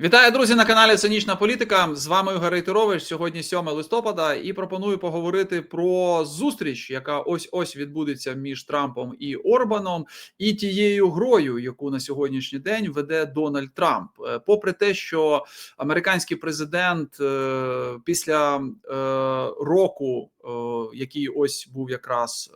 Вітаю, друзі, на каналі Цинічна Політика. З вами Ігор Рейтерович. Сьогодні 7 листопада, і пропоную поговорити про зустріч, яка ось ось відбудеться між Трампом і Орбаном, і тією грою, яку на сьогоднішній день веде Дональд Трамп. Е, Попри те, що американський президент е, після е, року, який ось був якраз.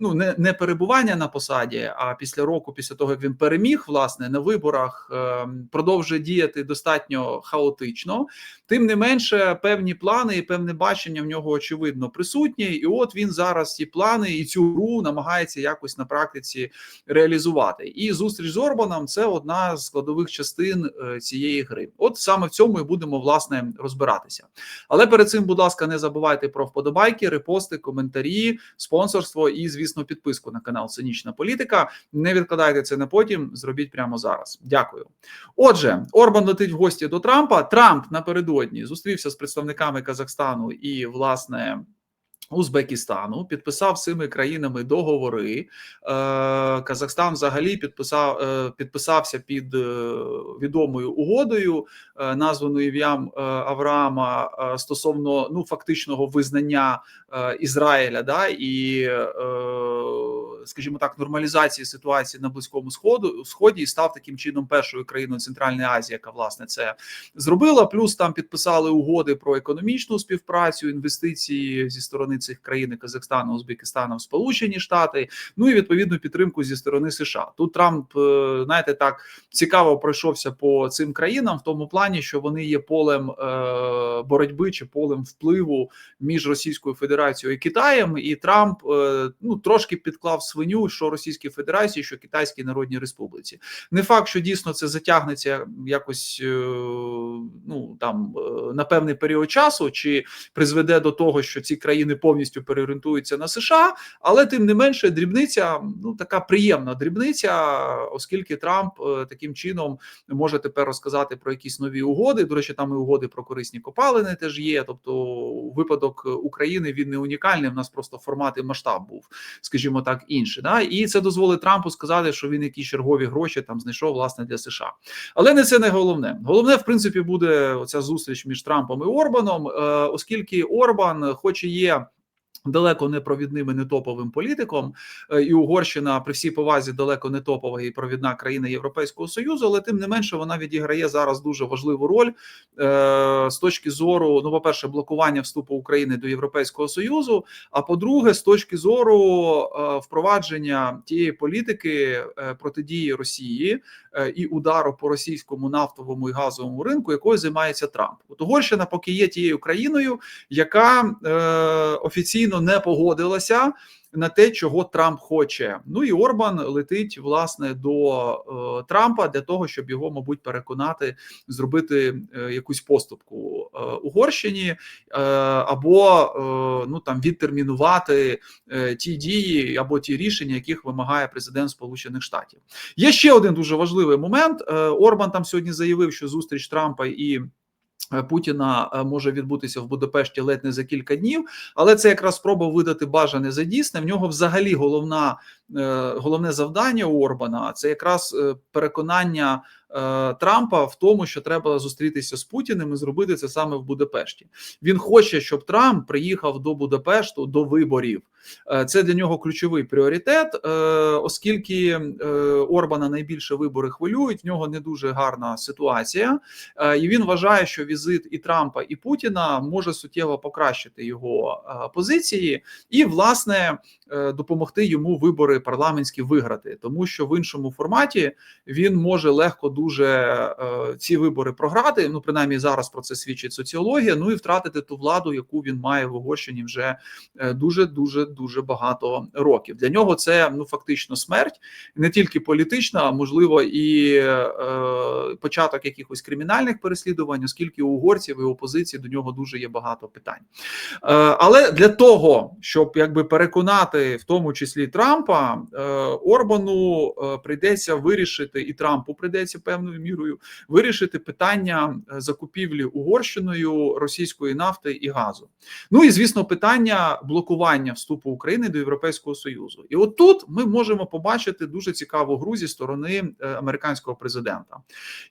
Ну, не не перебування на посаді, а після року, після того як він переміг, власне, на виборах е, продовжує діяти достатньо хаотично. Тим не менше, певні плани і певне бачення в нього очевидно присутні. І от він зараз ці плани і цю гру намагається якось на практиці реалізувати. І зустріч з Орбаном це одна з складових частин е, цієї гри. От саме в цьому і будемо власне розбиратися. Але перед цим, будь ласка, не забувайте про вподобайки, репости, коментарі, спонсорство і, звісно, підписку на канал Цинічна Політика. Не відкладайте це на потім, зробіть прямо зараз. Дякую. Отже, Орбан летить в гості до Трампа. Трамп напередодні зустрівся з представниками Казахстану і, власне. Узбекистану підписав з цими країнами договори. Е, Казахстан взагалі підписав е, підписався під е, відомою угодою, названою ім'ям Авраама стосовно ну фактичного визнання Ізраїля, да і, скажімо так, нормалізації ситуації на близькому сходу сході і став таким чином першою країною Центральної Азії, яка власне це зробила. Плюс там підписали угоди про економічну співпрацю, інвестиції зі сторони цих країн Казахстану, Узбекистану, Сполучені Штати. Ну і відповідну підтримку зі сторони США. Тут Трамп, е, знаєте, так цікаво пройшовся по цим країнам в тому плані, що вони є полем е, боротьби чи полем впливу між Російською Федерацією і Китаєм. І Трамп е, ну трошки підклав свиню, що Російській Федерації, що Китайській Народній Республіці. Не факт, що дійсно це затягнеться якось е, ну там е, на певний період часу, чи призведе до того, що ці країни повністю переорієнтуються на США, але тим не менше, дрібниця ну така приємна дрібниця, оскільки Трамп е, таким чином може тепер розказати про якісь нові угоди. До речі, там і угоди про корисні копалини теж є. Тобто, випадок України він не унікальний. В нас просто формат і масштаб був, скажімо так, інший. Да? І це дозволить Трампу сказати, що він якісь чергові гроші там знайшов власне для США. Але не це не головне. Головне, в принципі, буде оця зустріч між Трампом і Орбаном, е, оскільки Орбан, хоч і є. Далеко не провідним і не топовим політиком, е, і Угорщина при всій повазі далеко не топова і провідна країна Європейського союзу, але тим не менше вона відіграє зараз дуже важливу роль е, з точки зору, ну, по перше, блокування вступу України до Європейського союзу. А по-друге, з точки зору е, впровадження тієї політики е, протидії Росії е, і удару по російському нафтовому і газовому ринку, якою займається Трамп. От Угорщина поки є тією країною, яка е, офіційно не погодилася на те, чого Трамп хоче. Ну і Орбан летить власне до е, Трампа для того, щоб його, мабуть, переконати зробити е, якусь поступку е, Угорщині або ну там відтермінувати ті дії або ті рішення, яких вимагає президент Сполучених Штатів. Є ще один дуже важливий момент. Орбан там сьогодні заявив, що зустріч Трампа і Путіна е, може відбутися в Будапешті ледь не за кілька днів, але це якраз спроба видати бажане за дійсне. В нього взагалі головна е, головне завдання у Орбана це якраз переконання Трампа в тому, що треба зустрітися з Путіним і зробити це саме в Будапешті. Він хоче, щоб Трамп приїхав до Будапешту до виборів. Це для нього ключовий пріоритет, оскільки Орбана найбільше вибори хвилюють. В нього не дуже гарна ситуація, і він вважає, що візит і Трампа і Путіна може суттєво покращити його позиції, і власне допомогти йому вибори парламентські виграти, тому що в іншому форматі він може легко дуже ці вибори програти. Ну принаймні зараз про це свідчить соціологія. Ну і втратити ту владу, яку він має в Угорщині вже дуже дуже дуже багато років. Для нього це ну фактично смерть, не тільки політична, а можливо і е, початок якихось кримінальних переслідувань, оскільки у угорців і опозиції до нього дуже є багато питань. Е, але для того, щоб якби переконати в тому числі Трампа, е, Орбану е, прийдеться вирішити, і Трампу прийдеться певною мірою вирішити питання е, закупівлі Угорщиною російської нафти і газу. Ну і звісно, питання блокування вступу України до Європейського союзу. І от тут ми можемо побачити дуже цікаву гру зі сторони е, американського президента.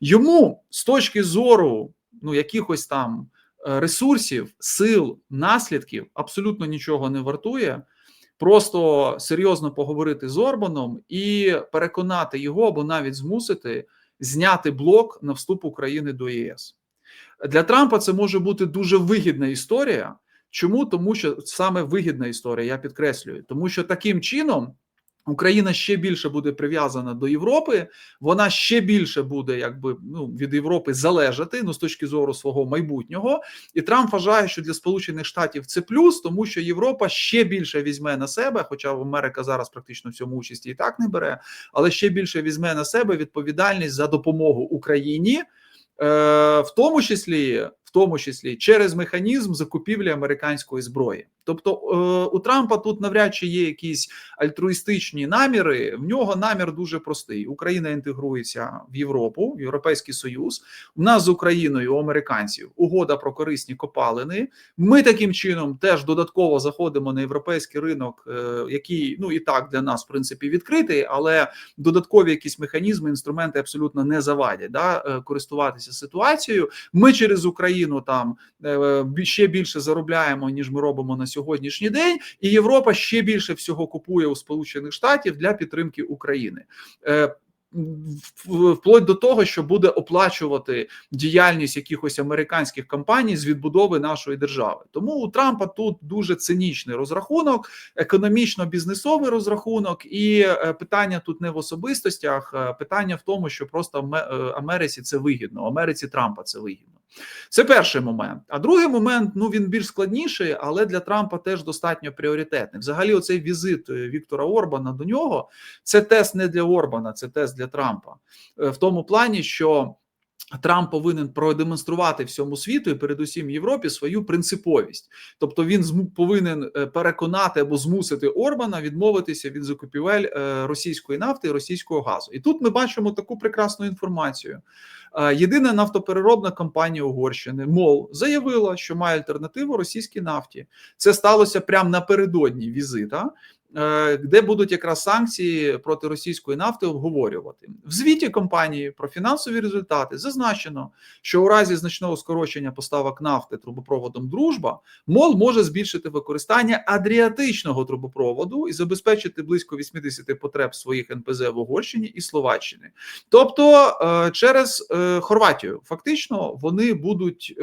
Йому з точки зору ну якихось там е, ресурсів, сил, наслідків абсолютно нічого не вартує. Просто серйозно поговорити з Орбаном і переконати його або навіть змусити зняти блок на вступ України до ЄС. Для Трампа це може бути дуже вигідна історія. Чому? Тому що саме вигідна історія, я підкреслюю, тому що таким чином Україна ще більше буде прив'язана до Європи, вона ще більше буде, якби ну від Європи залежати ну з точки зору свого майбутнього. І Трамп вважає, що для Сполучених Штатів це плюс, тому що Європа ще більше візьме на себе, хоча Америка зараз практично в цьому участі і так не бере, але ще більше візьме на себе відповідальність за допомогу Україні. Е, в тому числі в тому числі через механізм закупівлі американської зброї. Тобто е, у Трампа тут навряд чи є якісь альтруїстичні наміри. В нього намір дуже простий: Україна інтегрується в Європу, в Європейський Союз. У нас з Україною у американців угода про корисні копалини. Ми таким чином теж додатково заходимо на європейський ринок, е, який ну і так для нас в принципі відкритий, але додаткові якісь механізми, інструменти абсолютно не завадять да, користуватися ситуацією. Ми через Україну. Україну там е, ще більше заробляємо ніж ми робимо на сьогоднішній день, і Європа ще більше всього купує у Сполучених Штатів для підтримки України. Е, вплоть до того, що буде оплачувати діяльність якихось американських компаній з відбудови нашої держави. Тому у Трампа тут дуже цинічний розрахунок, економічно-бізнесовий розрахунок, і е, питання тут не в особистостях, питання в тому, що просто Америці це вигідно. Америці Трампа це вигідно. Це перший момент. А другий момент ну він більш складніший, але для Трампа теж достатньо пріоритетний. Взагалі, оцей візит е, Віктора Орбана до нього це тест не для Орбана, це тест для Трампа е, в тому плані, що. Трамп повинен продемонструвати всьому світу і передусім Європі свою принциповість, тобто він повинен е, переконати або змусити Орбана відмовитися від закупівель російської нафти і російського газу. І тут ми бачимо таку прекрасну інформацію. Єдина нафтопереробна компанія Угорщини МОЛ заявила, що має альтернативу російській нафті. Це сталося прямо напередодні візита. Е, де будуть якраз санкції проти російської нафти обговорювати. В звіті компанії про фінансові результати зазначено, що у разі значного скорочення поставок нафти трубопроводом Дружба МОЛ може збільшити використання адріатичного трубопроводу і забезпечити близько 80 потреб своїх НПЗ в Угорщині і Словаччині, тобто е, через е, Хорватію, фактично вони будуть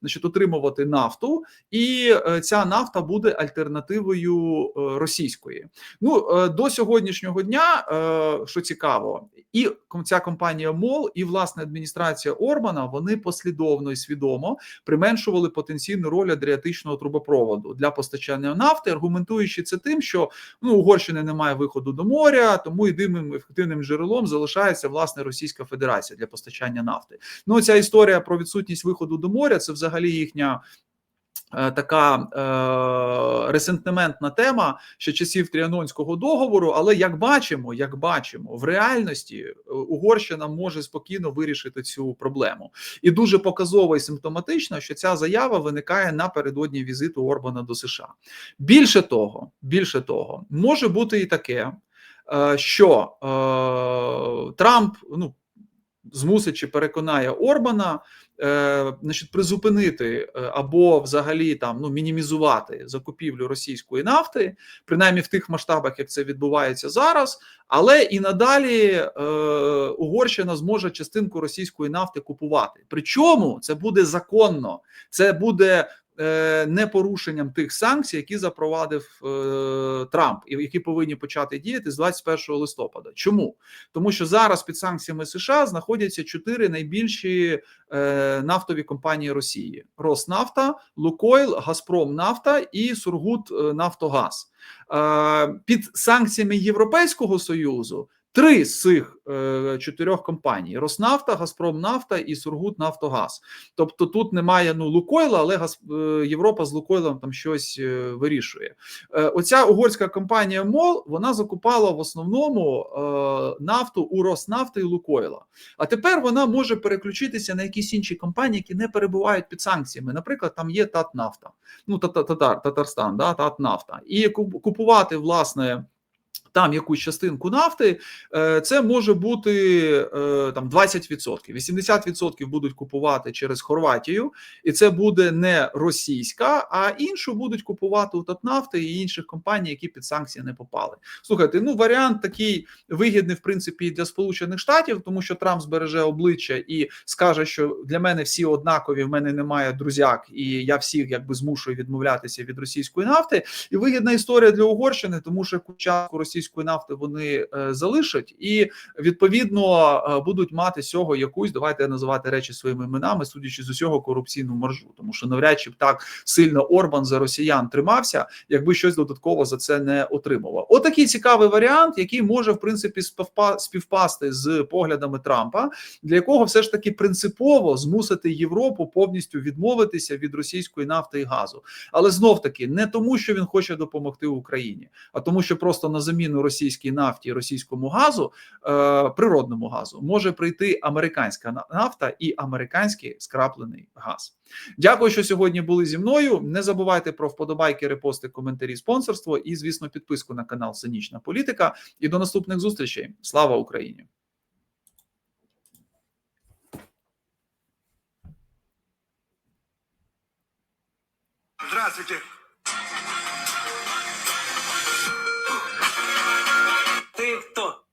значить, отримувати нафту, і ця нафта буде альтернативою російської. Ну е, до сьогоднішнього дня, е, що цікаво, і ця компанія МОЛ, і власне адміністрація Орбана вони послідовно і свідомо применшували потенційну роль адріатичного трубопроводу для постачання нафти, аргументуючи це тим, що ну Угорщини немає виходу до моря, тому єдиним ефективним джерелом залишається власне Російська Федерація для постачання нафти. Ну ця історія про відсутність виходу до моря це взагалі їхня така е, ресентиментна тема ще часів Тріанонського договору. Але як бачимо, як бачимо, в реальності е, Угорщина може спокійно вирішити цю проблему, і дуже показово і симптоматично, що ця заява виникає напередодні візиту Орбана до США. Більше того, більше того, може бути і таке, е, що е, Трамп ну змусить чи переконає Орбана е, значить, призупинити е, або взагалі там ну мінімізувати закупівлю російської нафти, принаймні в тих масштабах, як це відбувається зараз. Але і надалі е, Угорщина зможе частинку російської нафти купувати. Причому це буде законно, це буде Е, не порушенням тих санкцій, які запровадив е, Трамп, і які повинні почати діяти з 21 листопада. Чому тому, що зараз під санкціями США знаходяться чотири найбільші е, нафтові компанії Росії: Роснафта, Лукойл, Газпром Нафта і Сургут Нафтогаз. Під санкціями Європейського союзу Три з цих е, чотирьох компаній: Роснафта, Газпромнафта і Сургутнафтогаз. Тобто тут немає ну Лукойла, але Газ, е, Європа з Лукойлом там щось е, вирішує. Е, оця угорська компанія МОЛ вона закупала в основному е, нафту у Роснафти і Лукойла. А тепер вона може переключитися на якісь інші компанії, які не перебувають під санкціями. Наприклад, там є Татнафта, ну Татар, Татарстан, да, Татнафта, і куп- купувати власне. Там якусь частинку нафти, е, це може бути е, там 20%. 80% будуть купувати через Хорватію, і це буде не російська, а іншу будуть купувати у Татнафти і інших компаній, які під санкції не попали. Слухайте, ну варіант такий вигідний, в принципі, для Сполучених Штатів, тому що Трамп збереже обличчя і скаже, що для мене всі однакові, в мене немає друзяк, і я всіх якби змушую відмовлятися від російської нафти. І вигідна історія для Угорщини, тому що яку частку російської нафти вони е, залишать, і відповідно е, будуть мати з цього якусь. Давайте називати речі своїми іменами, судячи з усього корупційну маржу, тому що навряд чи б так сильно Орбан за росіян тримався, якби щось додатково за це не отримував. Отакий цікавий варіант, який може в принципі співпа- співпасти з поглядами Трампа, для якого все ж таки принципово змусити Європу повністю відмовитися від російської нафти і газу. Але знов таки не тому, що він хоче допомогти Україні, а тому, що просто на заміну російській нафті і російському газу, е, природному газу, може прийти американська нафта і американський скраплений газ. Дякую, що сьогодні були зі мною. Не забувайте про вподобайки, репости, коментарі, спонсорство і, звісно, підписку на канал Цинічна Політика. І до наступних зустрічей. Слава Україні! Здравствуйте. perfecto.